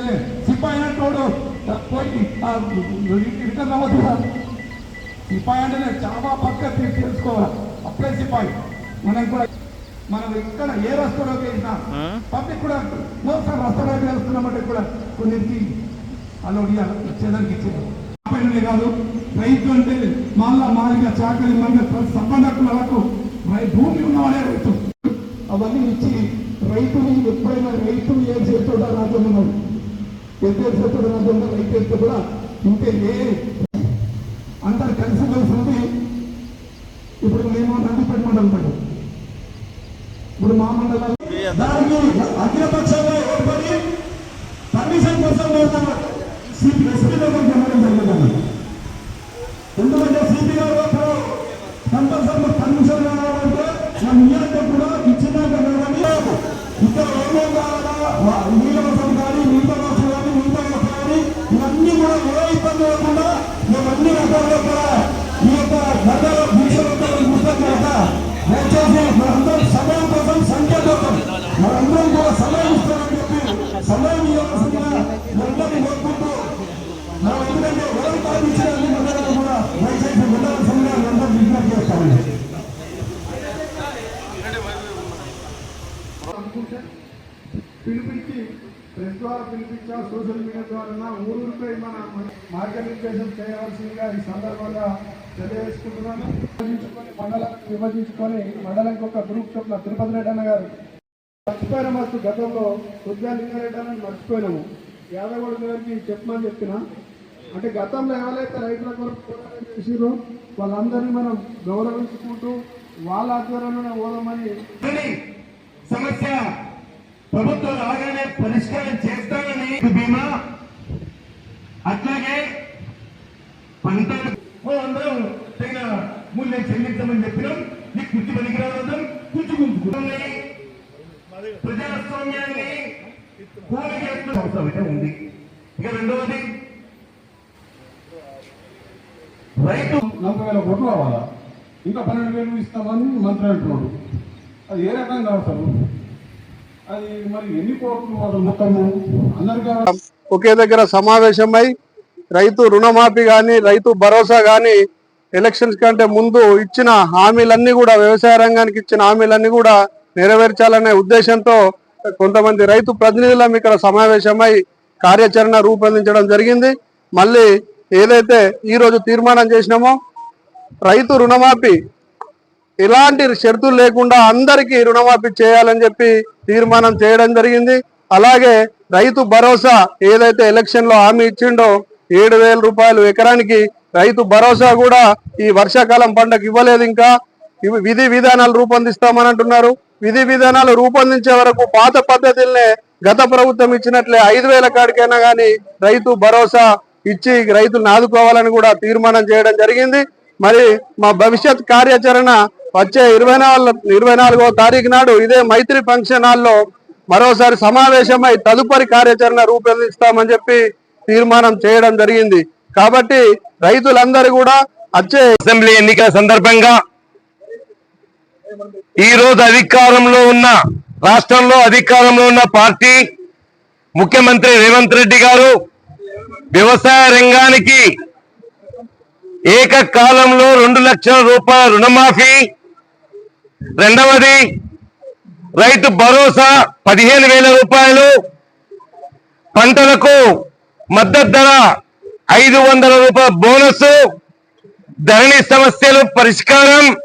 అంటే సిపాయి అంటోడు పోయి రిటర్న్ అవ్వదు కదా. సిపాయి అంటే చాలా పక్క తెలుసుకోవాలి? అప్పుడే సిపాయి. మనం కూడా మనం ఇక్కడ ఏ రస్తాలోకి వెళ్ళినా పబ్లిక్ కూడా నో సార్ రస్తాలోకి వెళ్తున్నామంటే కూడా కొన్నింటికి అలా ఇచ్చేదానికి ఇచ్చేది పైనలే కాదు రైతు అంటే మళ్ళా మారిగా చాకలి మంగ సంబంధకులకు భూమి ఉన్నవాడే రైతు. అవన్నీ ఇచ్చి రైతుని ఎప్పుడైనా రైతు ఏం చేస్తాడో రాజ్యం ఉన్నాడు ఎంత చేస్తాడో అయితే కూడా ఇంకే ఏ అందరు కలిసి కలిసి ఉంది ఇప్పుడు మేము నందిపేట మండలం పడ్డాం ఇప్పుడు మా మండలం దానికి అఖిలపక్షంగా ఏర్పడి పర్మిషన్ కోసం వెళ్తాను సిపి ఎస్పీ దగ్గర జరగడం జరిగిందన్న మేము కూడా ఈ యొక్క దయచేసి మనందరం సమయం కోసం సంఖ్య కోసం మనందరం కూడా సమయం ఇస్తామని చెప్పి సమయం ఇవ్వాల్సిందిగా మనందరినీ కోరుకుంటూ మనం ఎందుకంటే ఎవరు మనందరం కూడా దయచేసి ఉండాల్సిందిగా మనందరం విజ్ఞప్తి చేస్తామండి పిలిపించి ప్రెస్ ద్వారా పిలిపించా సోషల్ మీడియా ద్వారా ఊరూరిపై మన మార్గనిర్దేశం చేయవలసిందిగా ఈ సందర్భంగా తెలియజేసుకుంటున్నాను. విభజించుకొని మండలం విభజించుకొని మండలంకి ఒక గ్రూప్ చొప్పున తిరుపతి రెడ్డి అన్న గారు. మర్చిపోయిన మాకు గతంలో ఉద్యాన లింగారెడ్డి అని మర్చిపోయినాము. యాదగూడ గారికి చెప్పమని చెప్పిన. అంటే గతంలో ఎవరైతే రైతుల కొరకు పోరాటం చేసిరో వాళ్ళందరినీ మనం గౌరవించుకుంటూ వాళ్ళ ఆధ్వర్యంలోనే పోదామని సమస్య ప్రభుత్వం రాగానే పరిష్కారం చేస్తానని బీమా అట్లాగే పంటలు అందరం తగిన మూల్యం చెల్లించమని చెప్పినాం. ఈ కుర్తి పనికిరావడం పుచ్చుకుంటున్నాం ప్రజాస్వామ్యాన్ని కూలి చేస్తున్న అవసరం ఉంది. ఇక రెండవది రైతు నలభై వేల కోట్లు కావాలా? ఇంకా పన్నెండు వేలు ఇస్తామని మంత్రి అంటున్నాడు. అది ఏ రకంగా అసలు అది మరి ఎన్ని కోట్లు వాళ్ళు మొత్తము? అందరికీ ఒకే దగ్గర సమావేశమై రైతు రుణమాఫీ కానీ రైతు భరోసా కానీ ఎలక్షన్స్ కంటే ముందు ఇచ్చిన హామీలన్నీ కూడా వ్యవసాయ రంగానికి ఇచ్చిన హామీలన్నీ కూడా నెరవేర్చాలనే ఉద్దేశంతో కొంతమంది రైతు ప్రతినిధులం ఇక్కడ సమావేశమై కార్యాచరణ రూపొందించడం జరిగింది. మళ్ళీ ఏదైతే ఈ రోజు తీర్మానం చేసినామో రైతు రుణమాఫీ ఎలాంటి షరతులు లేకుండా అందరికీ రుణమాఫీ చేయాలని చెప్పి తీర్మానం చేయడం జరిగింది. అలాగే రైతు భరోసా ఏదైతే ఎలక్షన్లో హామీ ఇచ్చిండో ఏడు వేల రూపాయలు ఎకరానికి రైతు భరోసా కూడా ఈ వర్షాకాలం పంటకు ఇవ్వలేదు ఇంకా. విధి విధానాలు రూపొందిస్తామని అంటున్నారు. విధి విధానాలు రూపొందించే వరకు పాత పద్ధతులనే గత ప్రభుత్వం ఇచ్చినట్లే ఐదు వేల కాడికైనా కానీ రైతు భరోసా ఇచ్చి రైతులను ఆదుకోవాలని కూడా తీర్మానం చేయడం జరిగింది. మరి మా భవిష్యత్ కార్యాచరణ వచ్చే ఇరవై నాలుగు ఇరవై నాలుగో తారీఖు నాడు ఇదే మైత్రి ఫంక్షన్ హాల్లో మరోసారి సమావేశమై తదుపరి కార్యాచరణ రూపొందిస్తామని చెప్పి తీర్మానం చేయడం జరిగింది. కాబట్టి రైతులందరూ కూడా వచ్చే అసెంబ్లీ ఎన్నికల సందర్భంగా ఈ రోజు అధికారంలో ఉన్న రాష్ట్రంలో అధికారంలో ఉన్న పార్టీ ముఖ్యమంత్రి రేవంత్ రెడ్డి గారు వ్యవసాయ రంగానికి ఏకకాలంలో రెండు లక్షల రూపాయల రుణమాఫీ రెండవది రైతు భరోసా పదిహేను వేల రూపాయలు. పంటలకు మద్దతు ధర ఐదు వందల రూపాయల బోనస్. ధరణి సమస్యలు పరిష్కారం.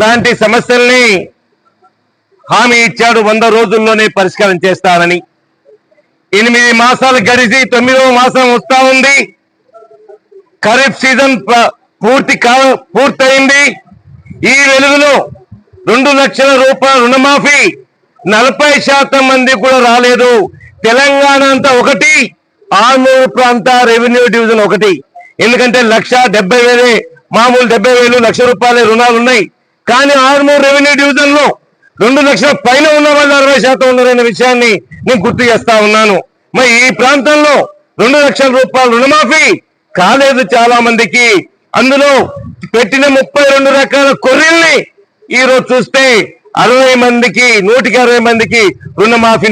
లాంటి సమస్యల్ని హామీ ఇచ్చాడు వంద రోజుల్లోనే పరిష్కారం చేస్తానని ఎనిమిది మాసాలు గడిచి తొమ్మిదవ మాసం వస్తా ఉంది. ఖరీఫ్ సీజన్ ప- పూర్తి కా పూర్తయింది. ఈ వెలుగులో రెండు లక్షల రూపాయల రుణమాఫీ. నలభై శాతం మంది కూడా రాలేదు. తెలంగాణ అంతా ఒకటి ఆర్మూరు ప్రాంత రెవెన్యూ డివిజన్ ఒకటి. ఎందుకంటే లక్ష డెబ్బై వేలే మామూలు డెబ్బై వేలు లక్ష రూపాయల రుణాలు ఉన్నాయి. కానీ ఆర్మూరు రెవెన్యూ డివిజన్లో రెండు లక్షల పైన ఉన్న వాళ్ళు అరవై శాతం ఉన్నారనే విషయాన్ని నేను గుర్తు చేస్తా ఉన్నాను. మరి ఈ ప్రాంతంలో రెండు లక్షల రూపాయల రుణమాఫీ కాలేదు చాలా మందికి అందులో పెట్టిన ముప్పై రెండు రకాల కొర్రీల్ని ఈ రోజు చూస్తే అరవై మందికి నూటికి అరవై మందికి రుణమాఫీ